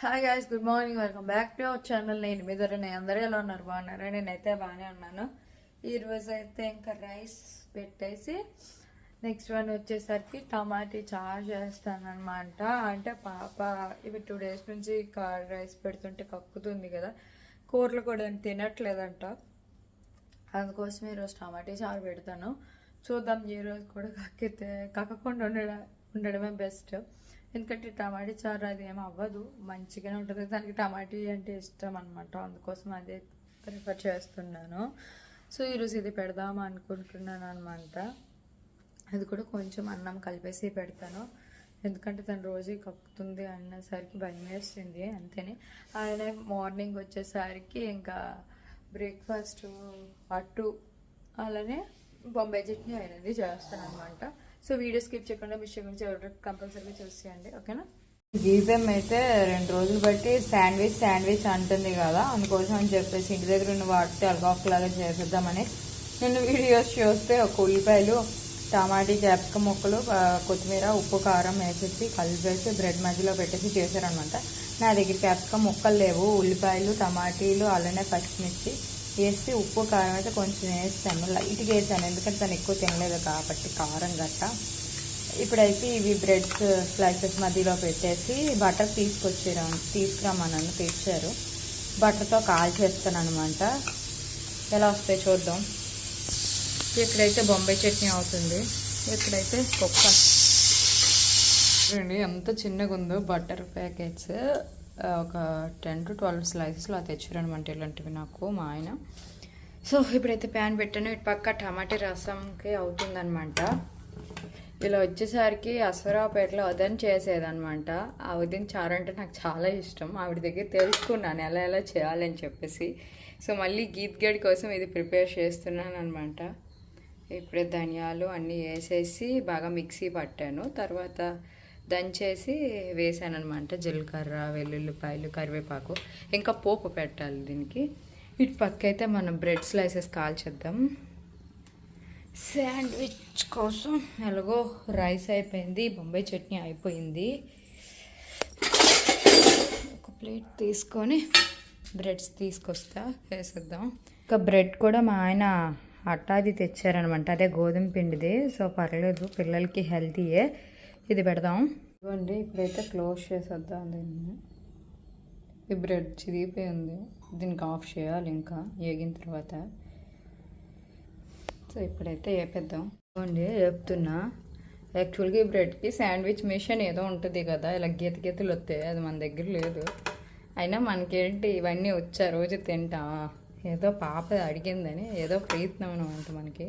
Hi guys good morning welcome back to our channel నేను మీద నేను అందరూ ఎలా ఉన్నారు? బాగున్నారా? నేనైతే బాగానే ఉన్నాను. ఈరోజు అయితే ఇంకా రైస్ పెట్టేసి నెక్స్ట్ వన్ వచ్చేసరికి టమాటీ చారు చేస్తాను అనమాట అంటే పాప ఇవి టూ డేస్ నుంచి కర్డ్ రైస్ పెడుతుంటే కక్కుతుంది కదా. కూరలు కూడా తినట్లేదంట. అందుకోసం ఈరోజు టమాటీ చారు పెడతాను. చూద్దాం ఈ రోజు కూడా కక్కితే కక్కకుండా ఉండడం ఉండడమే బెస్ట్ ఎందుకంటే టమాటా చారు అది ఏమి అవ్వదు మంచిగానే ఉంటుంది. దానికి టమాటీ అంటే ఇష్టం అనమాట అందుకోసం అదే ప్రిఫర్ చేస్తున్నాను. సో ఈరోజు ఇది పెడదాం అనుకుంటున్నాను అనమాట అది కూడా కొంచెం అన్నం కలిపేసి పెడతాను. ఎందుకంటే తను రోజు కక్కుతుంది అన్నసరికి భయం వేస్తుంది అంతేనే. ఆయన మార్నింగ్ వచ్చేసరికి ఇంకా బ్రేక్ఫాస్ట్ అట్టు అలానే బొంబాయి చట్నీ అనేది చేస్తాను అనమాట సో వీడియో స్కిప్ చేయకుండా మిస్టేక్ గురించి కంపల్సరీగా చూసేయండి ఓకేనా? దీపం అయితే రెండు రోజులు బట్టి శాండ్విచ్ శాండ్విచ్ అంటుంది కదా అందుకోసం అని చెప్పేసి ఇంటి దగ్గర ఉన్న వాటితో అల్గాఫ్లాగా చేసేద్దామని నేను వీడియోస్ చూస్తే ఒక ఉల్లిపాయలు టమాటీ క్యాప్సికం ముక్కలు కొత్తిమీర ఉప్పు కారం వేసేసి కలిపేసి బ్రెడ్ మధ్యలో పెట్టేసి చేశారనమాట. నా దగ్గర క్యాప్సికం ముక్కలు లేవు ఉల్లిపాయలు టమాటీలు అలానే పచ్చిమిర్చి వేసి ఉప్పు కారం అయితే కొంచెం వేస్తాను. లైట్గా వేసాను ఎందుకంటే తను ఎక్కువ తినలేదు కాబట్టి కారం గట్ట. ఇప్పుడైతే ఇవి బ్రెడ్ స్లైసెస్ మధ్యలో పెట్టేసి బటర్ తీసుకొచ్చారు తీసుకురమ్మన్నాను తెచ్చారు. బటర్తో కాల్ చేస్తాను అనమాట ఎలా వస్తాయి చూద్దాం. ఇక్కడైతే బొంబాయి చట్నీ అవుతుంది. ఇక్కడైతే కుక్క చూడండి ఎంత చిన్నగా ఉందో బటర్ ప్యాకెట్స్ ఒక టెన్ టు ట్వెల్వ్ స్లైసెస్లో తెచ్చారనమాట ఇలాంటివి నాకు మా ఆయన. సో ఇప్పుడైతే ప్యాన్ పెట్టాను. ఇటు పక్క టమాటా రసంకి అవుతుందనమాట ఇలా వచ్చేసరికి అశ్వరావుపేటలో వదన్ చేసేదనమాట ఆ ఉదయం చారు అంటే నాకు చాలా ఇష్టం. ఆవిడ దగ్గర తెలుసుకున్నాను ఎలా ఎలా చేయాలని చెప్పేసి. సో మళ్ళీ గీత్ గడి కోసం ఇది ప్రిపేర్ చేస్తున్నాను అనమాట ఇప్పుడే ధనియాలు అన్నీ వేసేసి బాగా మిక్సీ పట్టాను. తర్వాత దంచేసి వేసాను అనమాట జీలకర్ర వెల్లుల్లిపాయలు కరివేపాకు ఇంకా పోపు పెట్టాలి దీనికి. ఇటు పక్క అయితే మనం బ్రెడ్ స్లైసెస్ కాల్చేద్దాం. శాండ్విచ్ కోసం ఎలాగో రైస్ అయిపోయింది బొంబాయి చట్నీ అయిపోయింది. ఒక ప్లేట్ తీసుకొని బ్రెడ్స్ తీసుకొస్తా వేసేద్దాం. ఇంకా బ్రెడ్ కూడా మా ఆయన అట్టాది తెచ్చారనమాట అదే గోధుమ పిండిది సో పర్లేదు పిల్లలకి హెల్తీయే. ఇది పెడదాం. ఇవ్వండి ఇప్పుడైతే క్లోజ్ చేసేద్దాం దీన్ని. ఈ బ్రెడ్ చిరిగిపోయి ఉంది దీనికి ఆఫ్ చేయాలి ఇంకా ఏగిన తర్వాత. సో ఇప్పుడైతే వేపేద్దాం ఇవ్వండి వేపుతున్నా యాక్చువల్గా ఈ బ్రెడ్కి శాండ్విచ్ మిషన్ ఏదో ఉంటుంది కదా ఇలా గీత గీతలు వస్తాయి అది మన దగ్గర లేదు. అయినా మనకేంటి ఇవన్నీ వచ్చా రోజు తింటా. ఏదో పాప అడిగిందని ఏదో ప్రయత్నం అనమాట మనకి.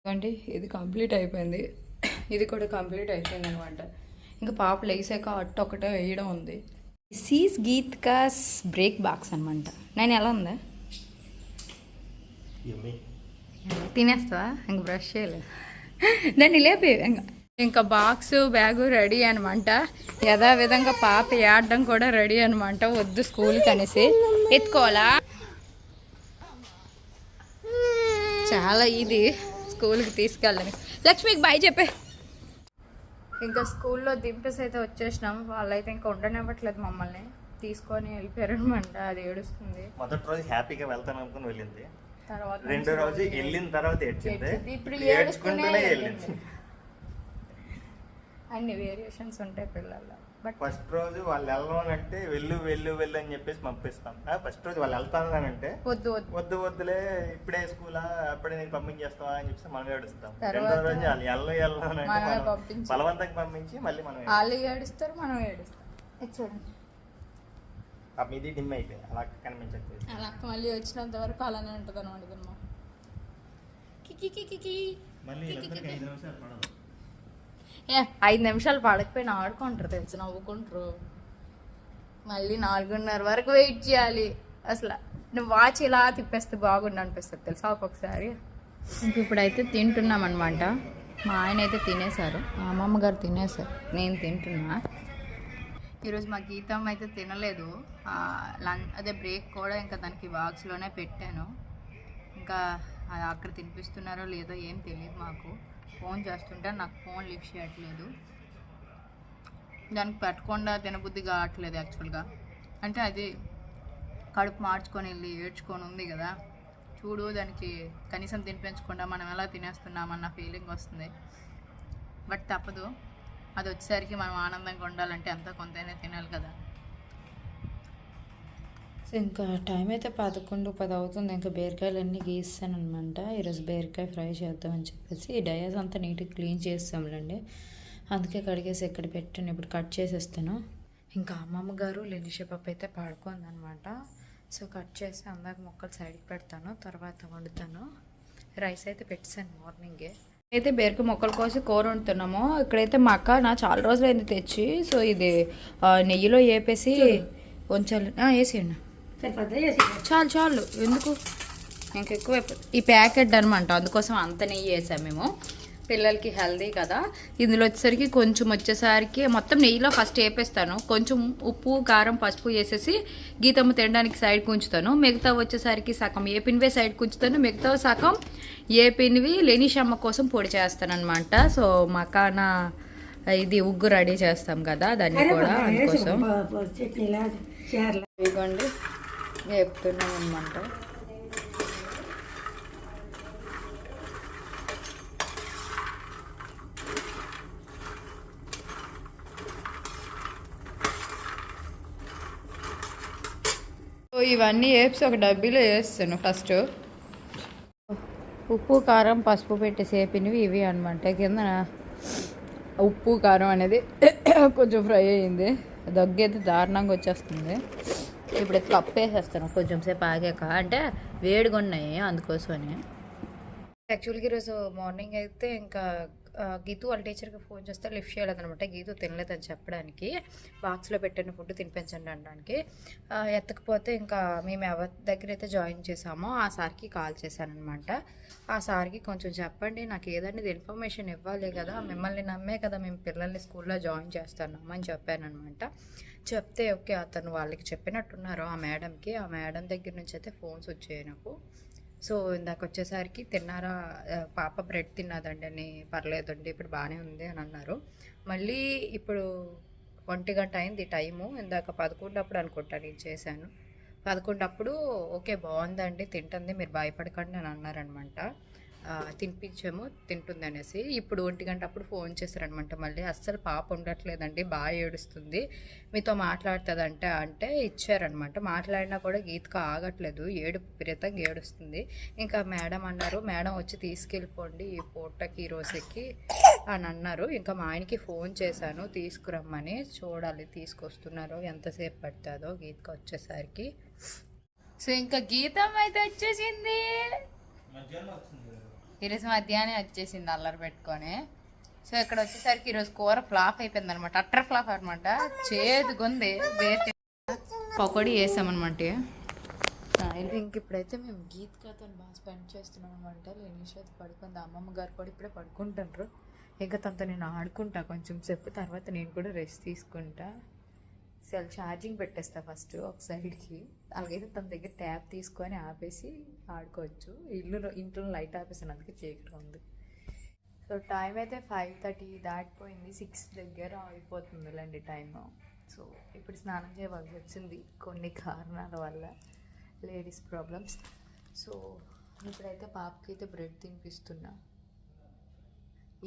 ఇవ్వండి ఇది కంప్లీట్ అయిపోయింది. ఇది కూడా కంప్లీట్ అయిపోయింది అనమాట ఇంకా పాప లేసాక అట్టు ఒకటే వేయడం ఉంది. సీస్ గీత్ కాస్ బ్రేక్ బాక్స్ అనమాట నేను ఎలా ఉందా? యమ్మీ తినేస్తావా? ఇంక బ్రష్ చేయలేదు. దాన్ని లేపి ఇంకా. ఇంకా బాక్స్ బ్యాగు రెడీ అనమాట యథా విధంగా పాప ఏడడం కూడా రెడీ అనమాట వద్దు స్కూల్కి అనేసి ఎత్తుకోవాలా? చాలా ఇది స్కూల్కి తీసుకెళ్ళని లక్ష్మికి బాయ్ చెప్పే. ఇంకా స్కూల్లో దింపేసి అయితే వచ్చేసినాం వాళ్ళైతే ఇంకా ఉండనివ్వట్లేదు మమ్మల్ని. తీసుకొని వెళ్ళిపోయారు అనమాట అది ఏడుస్తుంది. మొదటి రోజు హ్యాపీగా వెళ్తాను అనుకుని వెళ్ళింది. తర్వాత రెండో రోజు వెళ్ళిన తర్వాత ఏడ్చింది. ఇప్పుడు ఏడ్చుకుంటూనే ఏడుస్తూనే వెళ్ళింది. అన్ని వేరియేషన్స్ ఉంటాయి పిల్లల్లో. బట్ ఫస్ట్ రోజు వాళ్ళు వెళ్ళమనంటే వెళ్ళు వెళ్ళు వెళ్ళు అని చెప్పేసి పంపిస్తాం. ఫస్ట్ రోజు వాళ్ళు వెళ్తాను అని అంటే వద్దు వద్దు. వద్దు వద్దులే ఇప్పుడే స్కూలా అప్పుడే నేను పంపించేస్తావా అని చెప్పేసి మనం ఏడుస్తాం. రెండో రోజు వాళ్ళు అంటే మనం పంపించి. బలవంతంగా పంపించి మళ్ళీ మనం వాళ్ళు ఏడుస్తారు మనం ఏడుస్తాం. చూడండి. డిమ్ అయిపోయింది. అలా కనిపించట్లేదు. అలా మళ్ళీ వచ్చినంత వరకు అలానే ఉంటుంది అనమాట మళ్ళీ ఐదు నిమిషాలు పడదు. ఏ ఐదు నిమిషాలు పడకపోయినా ఆడుకుంటారు తెలుసు నవ్వుకుంటారు. మళ్ళీ నాలుగున్నర వరకు వెయిట్ చేయాలి. అసలు నువ్వు వాచ్ ఇలా తిప్పేస్తే బాగుండు అనిపిస్తుంది తెలుసా ఒక్కొక్కసారి? ఇంక ఇప్పుడైతే తింటున్నాం అనమాట మా ఆయన అయితే తినేశారు మా అమ్మమ్మ గారు తినేశారు. నేను తింటున్నా. ఈరోజు మా గీతం అయితే తినలేదు. లంచ్ అదే బ్రేక్ కూడా ఇంకా దానికి బాక్స్లోనే పెట్టాను. ఇంకా అది అక్కడ తినిపిస్తున్నారో లేదో ఏం తెలియదు మాకు. ఫోన్ చేస్తుంటే నాకు ఫోన్ లిఫ్ట్ చేయట్లేదు. దానికి పెట్టకుండా తినబుద్ధి కావట్లేదు యాక్చువల్గా. అంటే అది కడుపు మార్చుకొని వెళ్ళి ఏడ్చుకొని ఉంది కదా. చూడు దానికి కనీసం తినిపించకుండా మనం ఎలా తినేస్తున్నామన్న ఫీలింగ్ వస్తుంది. బట్ తప్పదు. అది వచ్చేసరికి మనం ఆనందంగా ఉండాలంటే ఎంత కొంతైనా తినాలి కదా. సో ఇంకా టైం అయితే పదకొండు పది అవుతుంది. ఇంకా బీరకాయలు అన్నీ గీస్తాను అనమాట ఈరోజు బీరకాయ ఫ్రై చేద్దామని చెప్పేసి ఈ డయాస్ అంతా నీట్గా క్లీన్ చేస్తాంలేండి. అందుకే కడిగేసి ఎక్కడ పెట్టాను ఇప్పుడు కట్ చేసేస్తాను. ఇంకా అమ్మమ్మ గారు లెనిష పప్పు అయితే పడుకుందనమాట. సో కట్ చేసి అందాక మొక్కలు సైడ్కి పెడతాను తర్వాత వండుతాను. రైస్ అయితే పెట్టాను మార్నింగే. అయితే బీరకాయ మొక్కలు కోసి కూర వండుతున్నాము. ఇక్కడైతే మా అక్క నా చాలా రోజులైంది తెచ్చి సో ఇది నెయ్యిలో వేపేసి ఉంచాలి. వేసేయండి చాలు చాలు. ఎందుకు? ఇంకెక్కువ అయిపోతుంది. ఈ ప్యాకెట్ అనమాట అందుకోసం అంత నెయ్యి వేసాం మేము. పిల్లలకి హెల్దీ కదా. ఇందులో వచ్చేసరికి కొంచెం వచ్చేసరికి మొత్తం నెయ్యిలో ఫస్ట్ వేపేస్తాను. కొంచెం ఉప్పు కారం పసుపు వేసేసి గీతమ్మ తినడానికి సైడ్ ఉంచుతాను. మిగతా వచ్చేసరికి సగం ఏ పిన్వే సైడ్ ఉంచుతాను. మిగతా సగం ఏ పిన్వి లేనిషమ్మ కోసం పొడి చేస్తాను అనమాట సో మకాన ఇది ఉగ్గు రెడీ చేస్తాం కదా దాన్ని కూడా అందుకోసం. ఇదిగోండి. వేపుతున్నాం అనమాట సో ఇవన్నీ వేసి ఒక డబ్బీలో వేస్తాను ఫస్ట్. ఉప్పు కారం పసుపు పెట్టి సేపినవి ఇవి అనమాట కింద ఉప్పు కారం అనేది కొంచెం ఫ్రై అయ్యింది. దగ్గైతే దారుణంగా వచ్చేస్తుంది. ఇప్పుడు ఇట్లా అప్పేసేస్తాను కొంచెం సేపు ఆగాక. అంటే వేడిగా ఉన్నాయి అందుకోసమని. యాక్చువల్గా ఈరోజు మార్నింగ్ అయితే ఇంకా గీతు వాళ్ళ టీచర్కి ఫోన్ చేస్తే లిఫ్ట్ చేయలేదనమాట గీతు తినలేదని చెప్పడానికి. బాక్స్లో పెట్టిన ఫుడ్ తినిపించండి అనడానికి. ఎత్తకపోతే ఇంకా మేము ఎవరి దగ్గర అయితే జాయిన్ చేసామో ఆ సార్కి కాల్ చేశానమాట ఆ సార్కి కొంచెం చెప్పండి నాకు ఏదైనా ఇన్ఫర్మేషన్ ఇవ్వాలి కదా మిమ్మల్ని నమ్మే కదా మేము పిల్లల్ని స్కూల్లో జాయిన్ చేస్తున్నాము అని చెప్పానమాట చెప్తే ఓకే అతను వాళ్ళకి చెప్పినట్టున్నారు ఆ మేడంకి. ఆ మేడం దగ్గర నుంచి అయితే ఫోన్స్ వచ్చాయి నాకు. సో ఇందాక వచ్చేసరికి తిన్నారా పాప బ్రెడ్ తిన్నదండి అని పర్లేదండి ఇప్పుడు బాగానే ఉంది అని అన్నారు. మళ్ళీ ఇప్పుడు ఒంటి గంట అయింది టైము ఇందాక పదకొండప్పుడు అనుకుంటా నేను చేశాను. పదకొండప్పుడు ఓకే బాగుందండి తింటుంది మీరు భయపడకండి అని అన్నారనమాట. తినిపించాము తింటుంది అనేసి ఇప్పుడు ఒంటి గంట అప్పుడు ఫోన్ చేశారనమాట మళ్ళీ. అస్సలు పాప ఉండట్లేదండి బాగా ఏడుస్తుంది. మీతో మాట్లాడుతుందంటే అంటే ఇచ్చారనమాట. మాట్లాడినా కూడా గీతకు ఆగట్లేదు ఏడు విపరీతంగా ఏడుస్తుంది. ఇంకా మేడం అన్నారు మేడం వచ్చి తీసుకెళ్ళిపోండి ఈ పూటకి ఈ రోజుకి అని అన్నారు. ఇంకా మా ఆయనకి ఫోన్ చేశాను తీసుకురమ్మని చూడాలి తీసుకొస్తున్నారో. ఎంతసేపు పడుతుందో గీతకు వచ్చేసరికి. సో ఇంకా గీతం అయితే వచ్చేసింది. మధ్యాహ్నం వచ్చింది ఈరోజు మధ్యాహ్నం వచ్చేసింది అల్లరి పెట్టుకొని. సో ఇక్కడ వచ్చేసరికి ఈరోజు కూర ఫ్లాప్ అయిపోయింది అనమాట అట్టర్ ఫ్లాప్ అనమాట చేదుగుంది. వేరే పకోడీ వేసామన్నమాట ఇంక ఇప్పుడైతే మేము గీత్ కథను బాగా స్పెండ్ చేస్తున్నాం అనమాట లేనిషత్ పడుకుంది. అమ్మమ్మ గారు కూడా ఇప్పుడే పడుకుంటారు ఇంకా తనతో నేను ఆడుకుంటా. కొంచెం సేపు తర్వాత నేను కూడా రెస్ట్ తీసుకుంటా. సెల్ ఛార్జింగ్ పెట్టేస్తా ఫస్ట్ ఒక సైడ్కి. అలాగైతే తన దగ్గర ట్యాప్ తీసుకొని ఆపేసి ఆడుకోవచ్చు. ఇల్లు ఇంట్లో లైట్ ఆపేసాను అందుకే చీకటి ఉంది. సో టైం అయితే ఫైవ్ థర్టీ దాటిపోయింది. సిక్స్ దగ్గర అయిపోతుందిలేండి టైం సో ఇప్పుడు స్నానం చేయవలసి వచ్చింది కొన్ని కారణాల వల్ల లేడీస్ ప్రాబ్లమ్స్. సో ఇప్పుడైతే పాపకి అయితే బ్రెడ్ తినిపిస్తున్నా.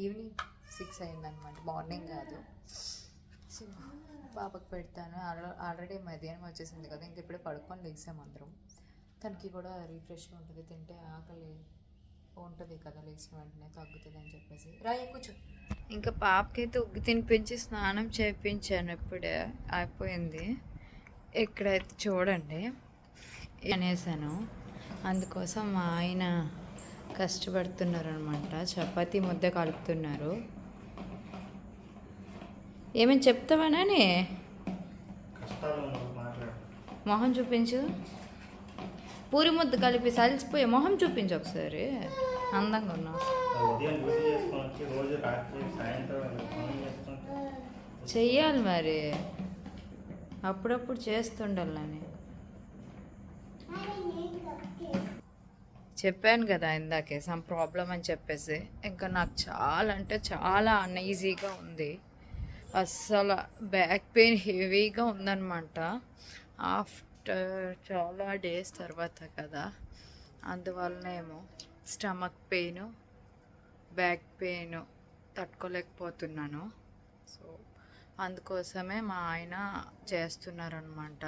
ఈవినింగ్ సిక్స్ అయిందనమాట మార్నింగ్ కాదు. సో పాపకు పెడతాను. ఆల్రె- ఆల్రెడీ మధ్యాహ్నం వచ్చేసింది కదా ఇంక ఇప్పుడే పడుకొని లేచాము అందరం. తనకి కూడా రీఫ్రెష్గా ఉంటుంది తింటే ఆకలి ఉంటుంది కదా లేచిన వెంటనే తగ్గుతుంది అని చెప్పేసి. రాయ కూర్చో. ఇంకా పాపకైతే ఉగ్గు తినిపించి స్నానం చేయించాను ఇప్పుడే అయిపోయింది. ఇక్కడైతే చూడండి అనేసాను. అందుకోసం మా ఆయన కష్టపడుతున్నారు అనమాట చపాతీ ముద్ద కలుపుతున్నారు. ఏమైనా చెప్తావానని? మొహం చూపించు. పూరి ముద్ద కలిపి సలిసిపోయి మొహం చూపించు ఒకసారి. అందంగా ఉన్నావు. చెయ్యాలి మరి. అప్పుడప్పుడు చేస్తుండాలని. చెప్పాను కదా ఇందాకే సమ్ ప్రాబ్లం అని చెప్పేసి. ఇంకా నాకు చాలా అంటే చాలా అన్ఈజీగా ఉంది. అస్సలు బ్యాక్ పెయిన్ హెవీగా ఉందన్నమాట. ఆఫ్టర్ చాలా డేస్ తర్వాత కదా అందువలనేమో స్టమక్ పెయిన్ బ్యాక్ పెయిన్ తట్టుకోలేకపోతున్నాను. సో అందుకోసమే మా ఆయన చేస్తున్నారనమాట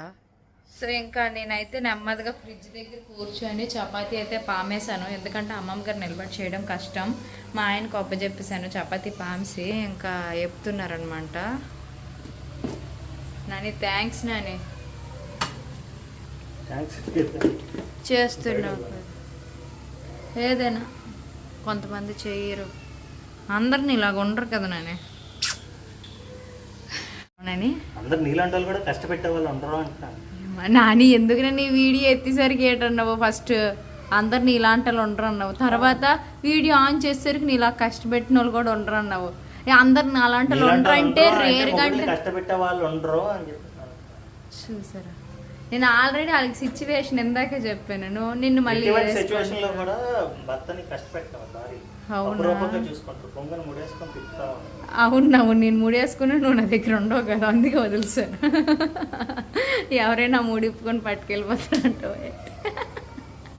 సో ఇంకా నేనైతే నెమ్మదిగా ఫ్రిడ్జ్ దగ్గర కూర్చొని చపాతీ అయితే పామేశాను. ఎందుకంటే అమ్మమ్మ గారు నిలబడి చేయడం కష్టం. మా ఆయనకు ఒప్పజెప్పేశాను చపాతీ పామేసి ఇంకా చెప్తున్నారనమాట నాని థ్యాంక్స్ నాని. థ్యాంక్స్ చేస్తున్నావు ఏదైనా కొంతమంది చెయ్యరు అందరిని ఇలాగ ఉండరు కదా నాని. అందరు వాళ్ళు కూడా కష్టపెట్టే వాళ్ళు ఉండరు అంటున్నాను నాని ఎందుకు నీ వీడియో ఎత్తేసరికి ఏంటన్నావు? ఫస్ట్ అందరిని ఇలాంటి వాళ్ళు ఉండరు అన్నావు తర్వాత వీడియో ఆన్ చేసేసరికి నీ ఇలా కష్టపెట్టిన వాళ్ళు కూడా ఉండరు అన్నావు ఏ, అందరిని అలాంటి వాళ్ళు ఉండరు అంటే రేరుగా అంటే కష్టపెట్టే వాళ్ళు ఉండరు అని చూసారా? నేను ఆల్రెడీ వాళ్ళకి సిచ్యువేషన్ ఇందాకే చెప్పాను. నువ్వు నిన్ను మళ్ళీ సిచ్యువేషన్లో కూడా భర్తని అవునా? నేను ముడేసుకుని నువ్వు నా దగ్గర ఉండవు కదా అందుకే వదిలేసాను ఎవరైనా ముడిప్పుకొని పట్టుకెళ్ళిపోతారంటో.